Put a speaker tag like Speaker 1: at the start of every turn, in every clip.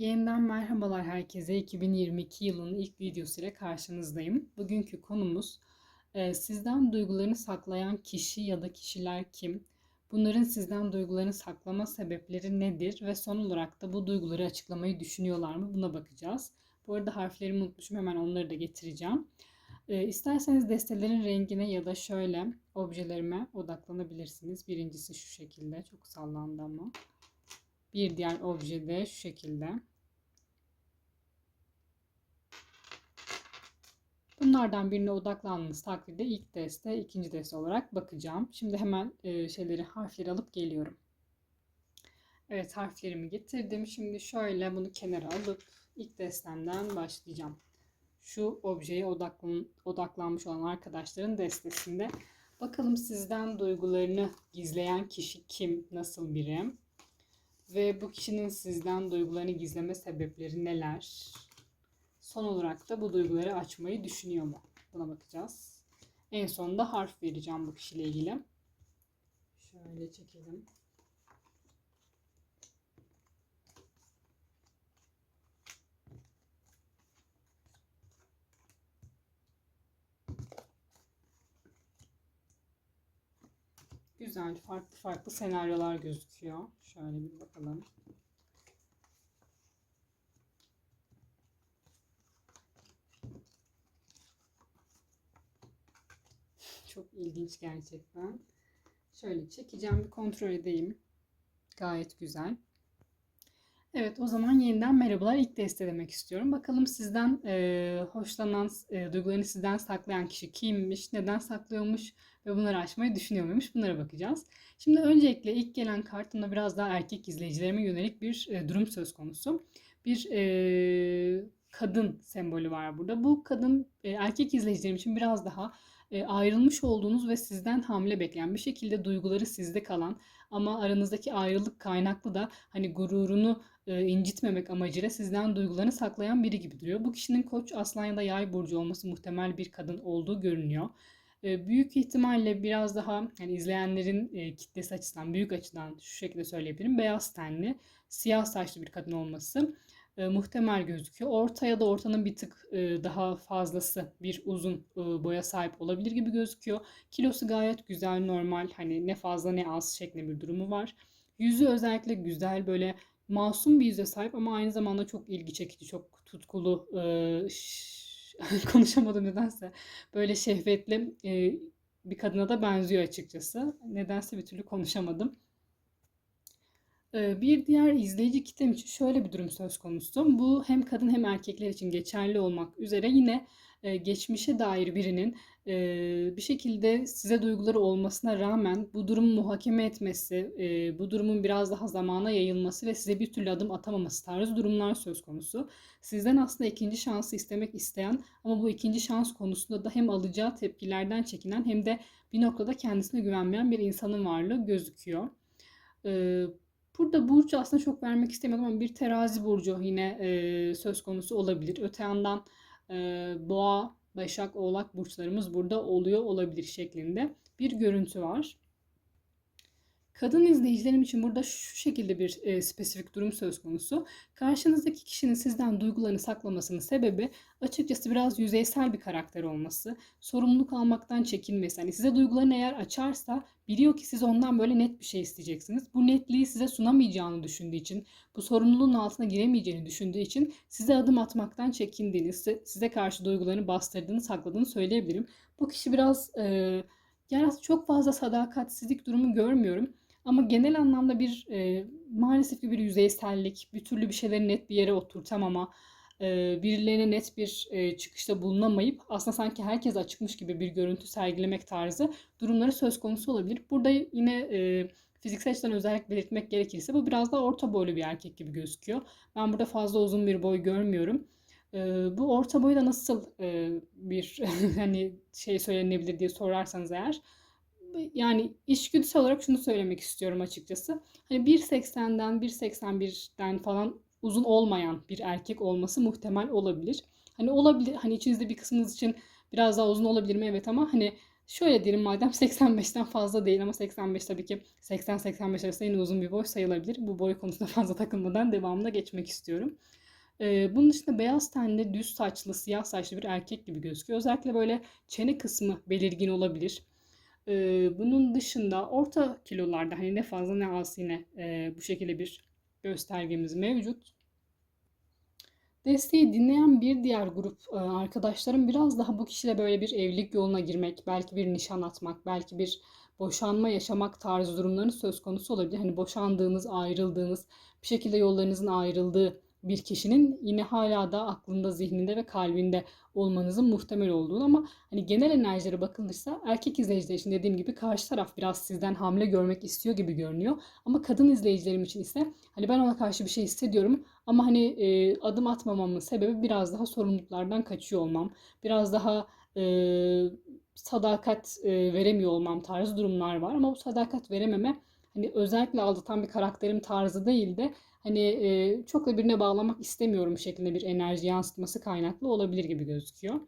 Speaker 1: Yeniden merhabalar herkese. 2022 yılının ilk videosu ile karşınızdayım. Bugünkü konumuz e, sizden duygularını saklayan kişi ya da kişiler kim? Bunların sizden duygularını saklama sebepleri nedir? Ve son olarak da bu duyguları açıklamayı düşünüyorlar mı? Buna bakacağız. Bu arada harflerimi unutmuşum. Hemen onları da getireceğim. E, isterseniz destelerin rengine ya da şöyle objelerime odaklanabilirsiniz. Birincisi şu şekilde. Çok sallandı ama. Bir diğer obje de şu şekilde. Bunlardan birine odaklandığınız takdirde ilk deste, ikinci deste olarak bakacağım. Şimdi hemen e, şeyleri, harfleri alıp geliyorum. Evet, harflerimi getirdim. Şimdi şöyle bunu kenara alıp ilk destemden başlayacağım. Şu objeye odaklan, odaklanmış olan arkadaşların destesinde. Bakalım sizden duygularını gizleyen kişi kim, nasıl biri? Ve bu kişinin sizden duygularını gizleme sebepleri neler? Son olarak da bu duyguları açmayı düşünüyor mu? Buna bakacağız. En sonunda harf vereceğim bu kişiyle ilgili. Şöyle çekelim. Güzel, farklı farklı senaryolar gözüküyor. Şöyle bir bakalım. Çok ilginç gerçekten. Şöyle çekeceğim, bir kontrol edeyim. Gayet güzel. Evet, o zaman yeniden merhabalar. İlk deste istiyorum. Bakalım sizden e, hoşlanan, e, duygularını sizden saklayan kişi kimmiş, neden saklıyormuş ve bunları aşmayı düşünüyor muymuş? Bunlara bakacağız. Şimdi öncelikle ilk gelen kartımda biraz daha erkek izleyicilerime yönelik bir e, durum söz konusu. Bir e, kadın sembolü var burada. Bu kadın e, erkek izleyicilerim için biraz daha e, ayrılmış olduğunuz ve sizden hamle bekleyen bir şekilde duyguları sizde kalan ama aranızdaki ayrılık kaynaklı da hani gururunu e, incitmemek amacıyla sizden duygularını saklayan biri gibi duruyor. Bu kişinin koç, aslan ya da yay burcu olması muhtemel bir kadın olduğu görünüyor. E, büyük ihtimalle biraz daha yani izleyenlerin e, kitlesi açısından, büyük açıdan şu şekilde söyleyebilirim. Beyaz tenli, siyah saçlı bir kadın olması e, muhtemel gözüküyor. Orta ya da ortanın bir tık e, daha fazlası bir uzun e, boya sahip olabilir gibi gözüküyor. Kilosu gayet güzel, normal. Hani ne fazla ne az şeklinde bir durumu var. Yüzü özellikle güzel böyle masum bir yüze sahip ama aynı zamanda çok ilgi çekici, çok tutkulu e, konuşamadım nedense. Böyle şehvetli e, bir kadına da benziyor açıkçası. Nedense bir türlü konuşamadım. Bir diğer izleyici kitlem için şöyle bir durum söz konusu. Bu hem kadın hem erkekler için geçerli olmak üzere yine geçmişe dair birinin bir şekilde size duyguları olmasına rağmen bu durumu muhakeme etmesi, bu durumun biraz daha zamana yayılması ve size bir türlü adım atamaması tarzı durumlar söz konusu. Sizden aslında ikinci şansı istemek isteyen ama bu ikinci şans konusunda da hem alacağı tepkilerden çekinen hem de bir noktada kendisine güvenmeyen bir insanın varlığı gözüküyor. Burada burcu aslında çok vermek istemedim ama bir terazi burcu yine e, söz konusu olabilir. Öte yandan e, boğa, başak, oğlak burçlarımız burada oluyor olabilir şeklinde bir görüntü var. Kadın izleyicilerim için burada şu şekilde bir e, spesifik durum söz konusu. Karşınızdaki kişinin sizden duygularını saklamasının sebebi açıkçası biraz yüzeysel bir karakter olması, sorumluluk almaktan çekinmesi. Hani size duygularını eğer açarsa biliyor ki siz ondan böyle net bir şey isteyeceksiniz. Bu netliği size sunamayacağını düşündüğü için, bu sorumluluğun altına giremeyeceğini düşündüğü için size adım atmaktan çekindiğini, size, size karşı duygularını bastırdığını, sakladığını söyleyebilirim. Bu kişi biraz... E, yani çok fazla sadakatsizlik durumu görmüyorum. Ama genel anlamda bir e, maalesef ki bir yüzeysellik, bir türlü bir şeyleri net bir yere oturtamama, e, birilerine net bir e, çıkışta bulunamayıp aslında sanki herkes açıkmış gibi bir görüntü sergilemek tarzı durumları söz konusu olabilir. Burada yine e, fiziksel açıdan özellik belirtmek gerekirse bu biraz daha orta boylu bir erkek gibi gözüküyor. Ben burada fazla uzun bir boy görmüyorum. E, bu orta boyda nasıl e, bir hani şey söylenebilir diye sorarsanız eğer yani işgüdüsel olarak şunu söylemek istiyorum açıkçası. Hani 1.80'den 1.81'den falan uzun olmayan bir erkek olması muhtemel olabilir. Hani olabilir hani içinizde bir kısmınız için biraz daha uzun olabilir mi? Evet ama hani Şöyle diyelim madem 85'ten fazla değil ama 85 tabii ki 80-85 arasında yine uzun bir boy sayılabilir. Bu boy konusunda fazla takılmadan devamına geçmek istiyorum. Bunun dışında beyaz tenli, düz saçlı, siyah saçlı bir erkek gibi gözüküyor. Özellikle böyle çene kısmı belirgin olabilir. Bunun dışında orta kilolarda hani ne fazla ne az yine bu şekilde bir göstergemiz mevcut. Desteği dinleyen bir diğer grup arkadaşlarım biraz daha bu kişiyle böyle bir evlilik yoluna girmek, belki bir nişan atmak, belki bir boşanma yaşamak tarzı durumların söz konusu olabilir. Hani boşandığınız, ayrıldığınız, bir şekilde yollarınızın ayrıldığı bir kişinin yine hala da aklında, zihninde ve kalbinde olmanızın muhtemel olduğunu ama hani genel enerjilere bakılırsa erkek izleyiciler için dediğim gibi karşı taraf biraz sizden hamle görmek istiyor gibi görünüyor. Ama kadın izleyicilerim için ise hani ben ona karşı bir şey hissediyorum ama hani e, adım atmamamın sebebi biraz daha sorumluluklardan kaçıyor olmam. Biraz daha e, sadakat e, veremiyor olmam tarzı durumlar var. Ama bu sadakat verememe hani özellikle aldatan bir karakterim tarzı değil de hani e, çok da birine bağlamak istemiyorum şeklinde bir enerji yansıtması kaynaklı olabilir gibi gözüküyor.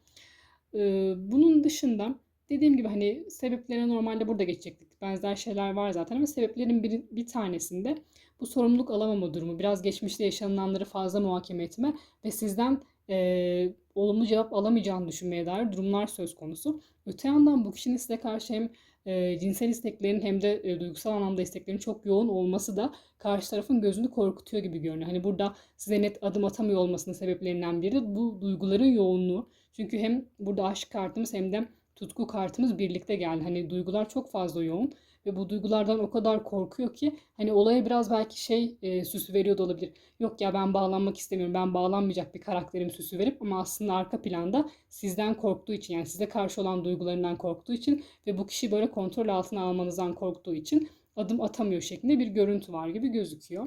Speaker 1: E, bunun dışında dediğim gibi hani sebeplerine normalde burada geçecektik. Benzer şeyler var zaten ama sebeplerin bir, bir tanesinde bu sorumluluk alamama durumu, biraz geçmişte yaşananları fazla muhakeme etme ve sizden e, olumlu cevap alamayacağını düşünmeye dair durumlar söz konusu. Öte yandan bu kişinin size karşı hem e, cinsel isteklerin hem de e, duygusal anlamda isteklerin çok yoğun olması da karşı tarafın gözünü korkutuyor gibi görünüyor. Hani burada size net adım atamıyor olmasının sebeplerinden biri bu duyguların yoğunluğu. Çünkü hem burada aşk kartımız hem de tutku kartımız birlikte geldi. Hani duygular çok fazla yoğun ve bu duygulardan o kadar korkuyor ki hani olaya biraz belki şey e, süsü veriyor da olabilir. Yok ya ben bağlanmak istemiyorum. Ben bağlanmayacak bir karakterim süsü verip ama aslında arka planda sizden korktuğu için yani size karşı olan duygularından korktuğu için ve bu kişi böyle kontrol altına almanızdan korktuğu için adım atamıyor şeklinde bir görüntü var gibi gözüküyor.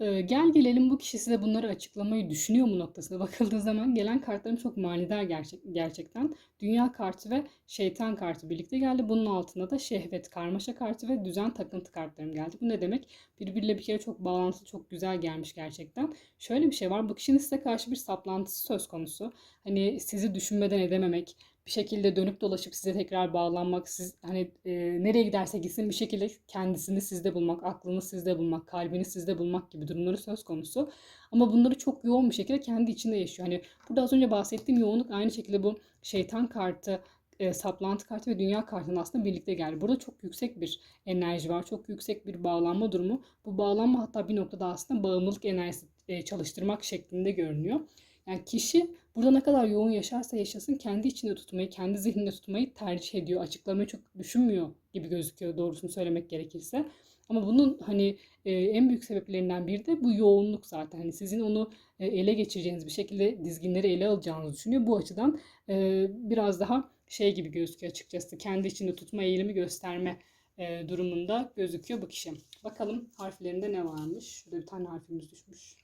Speaker 1: Gel gelelim bu kişi size bunları açıklamayı düşünüyor mu noktasına bakıldığı zaman gelen kartların çok manidar gerçek, gerçekten. Dünya kartı ve şeytan kartı birlikte geldi. Bunun altında da şehvet, karmaşa kartı ve düzen takıntı kartlarım geldi. Bu ne demek? Birbiriyle bir kere çok bağlantılı, çok güzel gelmiş gerçekten. Şöyle bir şey var. Bu kişinin size karşı bir saplantısı söz konusu. Hani sizi düşünmeden edememek, bir şekilde dönüp dolaşıp size tekrar bağlanmak, siz hani e, nereye giderse gitsin bir şekilde kendisini sizde bulmak, aklını sizde bulmak, kalbini sizde bulmak gibi durumları söz konusu. Ama bunları çok yoğun bir şekilde kendi içinde yaşıyor. Hani burada az önce bahsettiğim yoğunluk aynı şekilde bu şeytan kartı, e, saplantı kartı ve dünya kartının aslında birlikte geldi. Burada çok yüksek bir enerji var. Çok yüksek bir bağlanma durumu. Bu bağlanma hatta bir noktada aslında bağımlılık enerjisi e, çalıştırmak şeklinde görünüyor. Yani kişi burada ne kadar yoğun yaşarsa yaşasın kendi içinde tutmayı, kendi zihninde tutmayı tercih ediyor. Açıklamayı çok düşünmüyor gibi gözüküyor doğrusunu söylemek gerekirse. Ama bunun hani e, en büyük sebeplerinden biri de bu yoğunluk zaten. Hani sizin onu e, ele geçireceğiniz bir şekilde dizginleri ele alacağınızı düşünüyor. Bu açıdan e, biraz daha şey gibi gözüküyor açıkçası. Kendi içinde tutma eğilimi gösterme e, durumunda gözüküyor bu kişi. Bakalım harflerinde ne varmış. Şurada bir tane harfimiz düşmüş.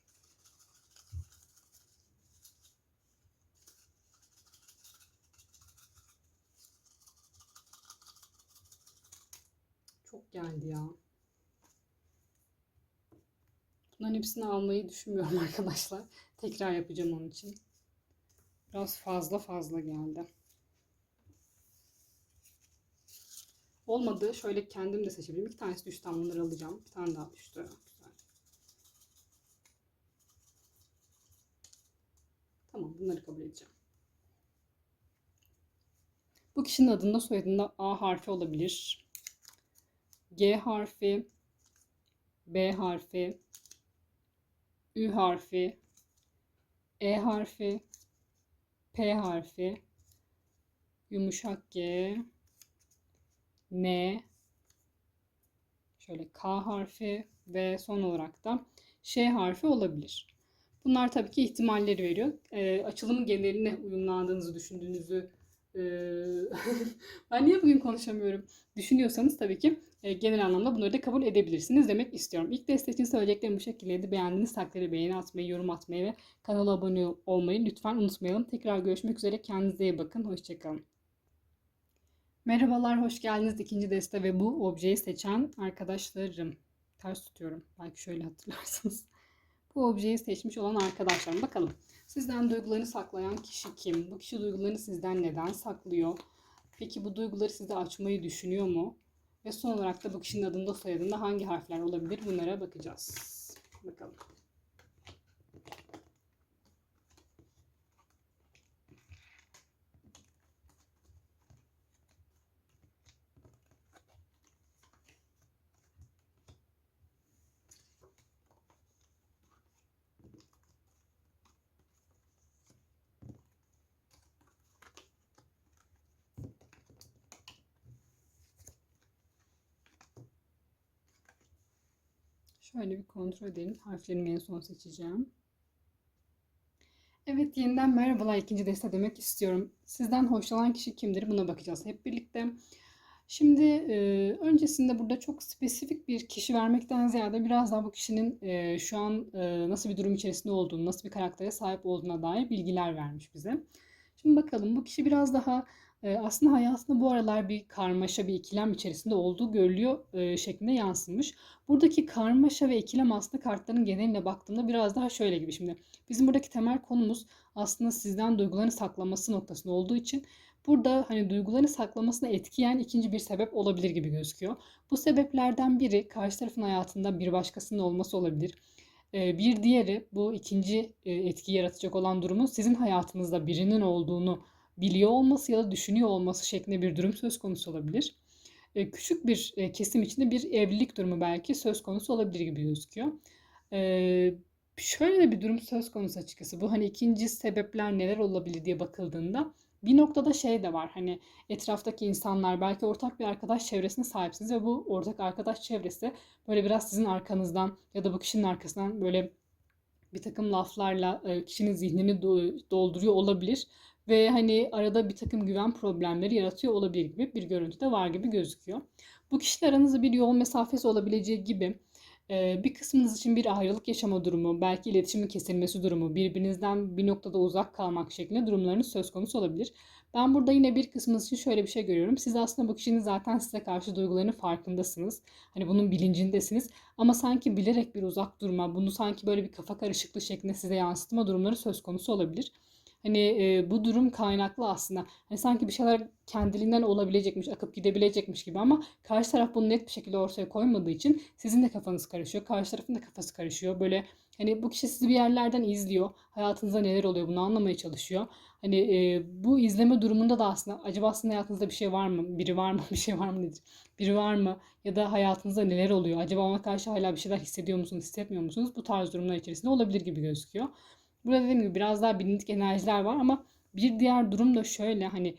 Speaker 1: Çok geldi ya. Bunların hepsini almayı düşünmüyorum arkadaşlar. Tekrar yapacağım onun için. Biraz fazla fazla geldi. Olmadı. Şöyle kendim de seçebilirim. İki tanesi düştü. Bunları alacağım. Bir tane daha düştü. Güzel. Tamam. Bunları kabul edeceğim. Bu kişinin adında soyadında A harfi olabilir. G harfi, B harfi, Ü harfi, E harfi, P harfi, yumuşak G, N, şöyle K harfi ve son olarak da Ş harfi olabilir. Bunlar tabii ki ihtimalleri veriyor. E, açılımın geneline uyumlandığınızı düşündüğünüzü e, ben niye bugün konuşamıyorum? Düşünüyorsanız tabii ki e, genel anlamda bunları da kabul edebilirsiniz demek istiyorum. İlk destek için söyleyeceklerim bu şekildeydi. Beğendiğiniz takdirde beğeni atmayı, yorum atmayı ve kanala abone olmayı lütfen unutmayalım. Tekrar görüşmek üzere. Kendinize iyi bakın. Hoşçakalın. Merhabalar, hoş geldiniz ikinci deste ve bu objeyi seçen arkadaşlarım. Ters tutuyorum. Belki şöyle hatırlarsınız. Bu objeyi seçmiş olan arkadaşlarım. Bakalım sizden duygularını saklayan kişi kim? Bu kişi duygularını sizden neden saklıyor? Peki bu duyguları size açmayı düşünüyor mu? Ve son olarak da bu kişinin adında soyadında hangi harfler olabilir? Bunlara bakacağız. Bakalım. Şöyle bir kontrol edelim. Harflerimi en son seçeceğim. Evet yeniden merhabalar ikinci deste demek istiyorum. Sizden hoşlanan kişi kimdir buna bakacağız hep birlikte. Şimdi e, öncesinde burada çok spesifik bir kişi vermekten ziyade biraz daha bu kişinin e, şu an e, nasıl bir durum içerisinde olduğunu, nasıl bir karaktere sahip olduğuna dair bilgiler vermiş bize. Şimdi bakalım bu kişi biraz daha e, aslında hayatında bu aralar bir karmaşa, bir ikilem içerisinde olduğu görülüyor e, şeklinde yansımış. Buradaki karmaşa ve ikilem aslında kartların geneline baktığımda biraz daha şöyle gibi. Şimdi bizim buradaki temel konumuz aslında sizden duygularını saklaması noktasında olduğu için burada hani duygularını saklamasına etkileyen ikinci bir sebep olabilir gibi gözüküyor. Bu sebeplerden biri karşı tarafın hayatında bir başkasının olması olabilir. E, bir diğeri bu ikinci e, etki yaratacak olan durumun sizin hayatınızda birinin olduğunu biliyor olması ya da düşünüyor olması şeklinde bir durum söz konusu olabilir. E, küçük bir e, kesim içinde bir evlilik durumu belki söz konusu olabilir gibi gözüküyor. E, şöyle bir durum söz konusu açıkçası. Bu hani ikinci sebepler neler olabilir diye bakıldığında bir noktada şey de var. Hani etraftaki insanlar belki ortak bir arkadaş çevresine sahipsiniz ve bu ortak arkadaş çevresi böyle biraz sizin arkanızdan ya da bu kişinin arkasından böyle bir takım laflarla kişinin zihnini dolduruyor olabilir ve hani arada bir takım güven problemleri yaratıyor olabilir gibi bir görüntü de var gibi gözüküyor. Bu kişiler aranızda bir yol mesafesi olabileceği gibi bir kısmınız için bir ayrılık yaşama durumu, belki iletişimin kesilmesi durumu, birbirinizden bir noktada uzak kalmak şeklinde durumlarınız söz konusu olabilir. Ben burada yine bir kısmınız için şöyle bir şey görüyorum. Siz aslında bu kişinin zaten size karşı duygularının farkındasınız. Hani bunun bilincindesiniz. Ama sanki bilerek bir uzak durma, bunu sanki böyle bir kafa karışıklığı şeklinde size yansıtma durumları söz konusu olabilir. Hani e, bu durum kaynaklı aslında. Hani sanki bir şeyler kendiliğinden olabilecekmiş, akıp gidebilecekmiş gibi ama karşı taraf bunu net bir şekilde ortaya koymadığı için sizin de kafanız karışıyor. Karşı tarafın da kafası karışıyor. Böyle hani bu kişi sizi bir yerlerden izliyor. Hayatınızda neler oluyor bunu anlamaya çalışıyor. Hani e, bu izleme durumunda da aslında acaba aslında hayatınızda bir şey var mı? Biri var mı? Bir şey var mı nedir? Biri var mı? Ya da hayatınızda neler oluyor? Acaba ona karşı hala bir şeyler hissediyor musunuz, hissetmiyor musunuz? Bu tarz durumlar içerisinde olabilir gibi gözüküyor. Burada dediğim gibi biraz daha bilindik enerjiler var ama bir diğer durum da şöyle hani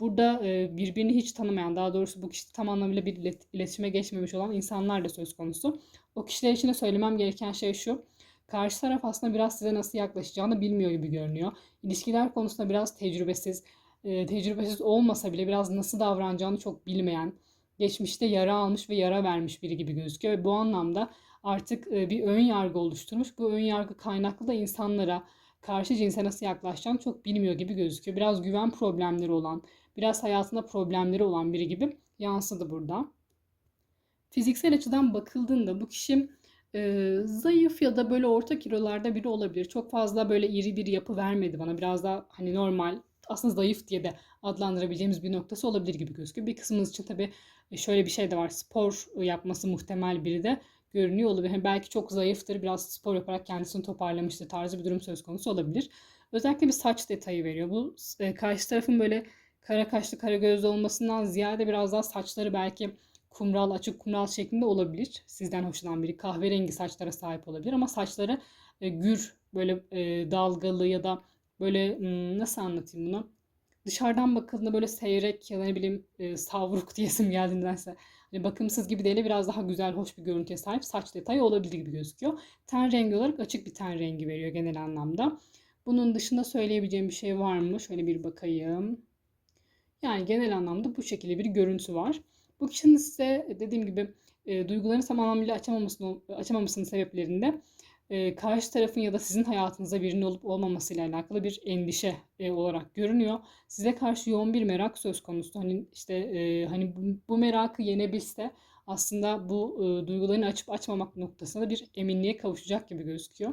Speaker 1: burada e, birbirini hiç tanımayan daha doğrusu bu kişi tam anlamıyla bir iletişime geçmemiş olan insanlar da söz konusu. O kişiler için de söylemem gereken şey şu. Karşı taraf aslında biraz size nasıl yaklaşacağını bilmiyor gibi görünüyor. İlişkiler konusunda biraz tecrübesiz, e, tecrübesiz olmasa bile biraz nasıl davranacağını çok bilmeyen, geçmişte yara almış ve yara vermiş biri gibi gözüküyor. Ve bu anlamda artık e, bir ön yargı oluşturmuş. Bu ön yargı kaynaklı da insanlara karşı cinse nasıl yaklaşacağını çok bilmiyor gibi gözüküyor. Biraz güven problemleri olan, biraz hayatında problemleri olan biri gibi yansıdı burada. Fiziksel açıdan bakıldığında bu kişi e, zayıf ya da böyle orta kilolarda biri olabilir. Çok fazla böyle iri bir yapı vermedi bana. Biraz daha hani normal aslında zayıf diye de adlandırabileceğimiz bir noktası olabilir gibi gözüküyor. Bir kısmımız için tabii şöyle bir şey de var. Spor yapması muhtemel biri de görünüyor olabilir. Yani belki çok zayıftır, biraz spor yaparak kendisini toparlamıştır tarzı bir durum söz konusu olabilir. Özellikle bir saç detayı veriyor. Bu e, karşı tarafın böyle kara kaşlı, kara gözlü olmasından ziyade biraz daha saçları belki kumral, açık kumral şeklinde olabilir. Sizden hoşlanan biri kahverengi saçlara sahip olabilir ama saçları e, gür, böyle e, dalgalı ya da böyle hmm, nasıl anlatayım bunu? Dışarıdan bakıldığında böyle seyrek ya da ne bileyim e, savruk diyesim geldiğindense hani bakımsız gibi değil de biraz daha güzel, hoş bir görüntüye sahip saç detayı olabilir gibi gözüküyor. Ten rengi olarak açık bir ten rengi veriyor genel anlamda. Bunun dışında söyleyebileceğim bir şey var mı? Şöyle bir bakayım. Yani genel anlamda bu şekilde bir görüntü var. Bu kişinin size dediğim gibi e, duygularını tam anlamıyla açamamasının, açamamasının sebeplerinde e, karşı tarafın ya da sizin hayatınızda birinin olup olmamasıyla alakalı bir endişe e, olarak görünüyor. Size karşı yoğun bir merak söz konusu. Hani işte e, hani bu, bu merakı yenebilse aslında bu e, duygularını açıp açmamak noktasında bir eminliğe kavuşacak gibi gözüküyor.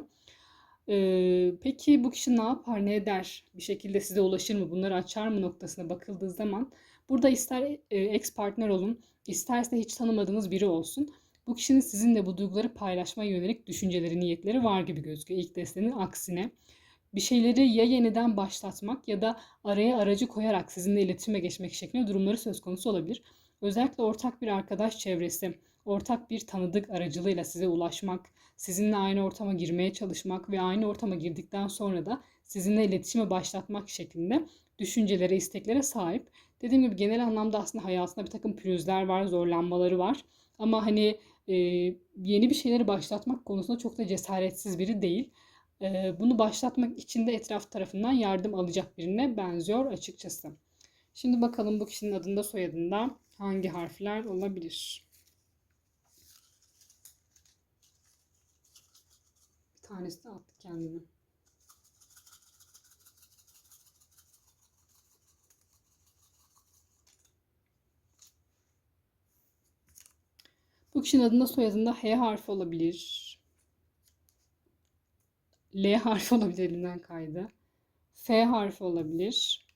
Speaker 1: E, peki bu kişi ne yapar, ne eder? Bir şekilde size ulaşır mı, bunları açar mı noktasına bakıldığı zaman Burada ister e, ex partner olun, isterse hiç tanımadığınız biri olsun. Bu kişinin sizinle bu duyguları paylaşmaya yönelik düşünceleri, niyetleri var gibi gözüküyor ilk destenin aksine. Bir şeyleri ya yeniden başlatmak ya da araya aracı koyarak sizinle iletişime geçmek şeklinde durumları söz konusu olabilir. Özellikle ortak bir arkadaş çevresi, ortak bir tanıdık aracılığıyla size ulaşmak, sizinle aynı ortama girmeye çalışmak ve aynı ortama girdikten sonra da sizinle iletişime başlatmak şeklinde düşüncelere, isteklere sahip. Dediğim gibi genel anlamda aslında hayatında bir takım pürüzler var, zorlanmaları var. Ama hani e, yeni bir şeyleri başlatmak konusunda çok da cesaretsiz biri değil. E, bunu başlatmak için de etraf tarafından yardım alacak birine benziyor açıkçası. Şimdi bakalım bu kişinin adında soyadında hangi harfler olabilir? Bir tanesi de attı kendini. Bu kişinin adında soyadında H harfi olabilir. L harfi olabilir elimden kaydı. F harfi olabilir.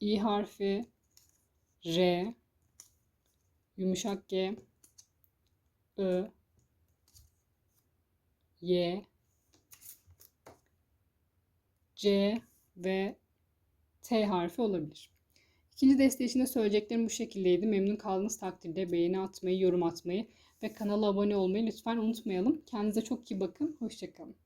Speaker 1: İ harfi, R, yumuşak G, Ö, Y, C ve T harfi olabilir. İkinci deste için de söyleyeceklerim bu şekildeydi. Memnun kaldığınız takdirde beğeni atmayı, yorum atmayı ve kanala abone olmayı lütfen unutmayalım. Kendinize çok iyi bakın. Hoşçakalın.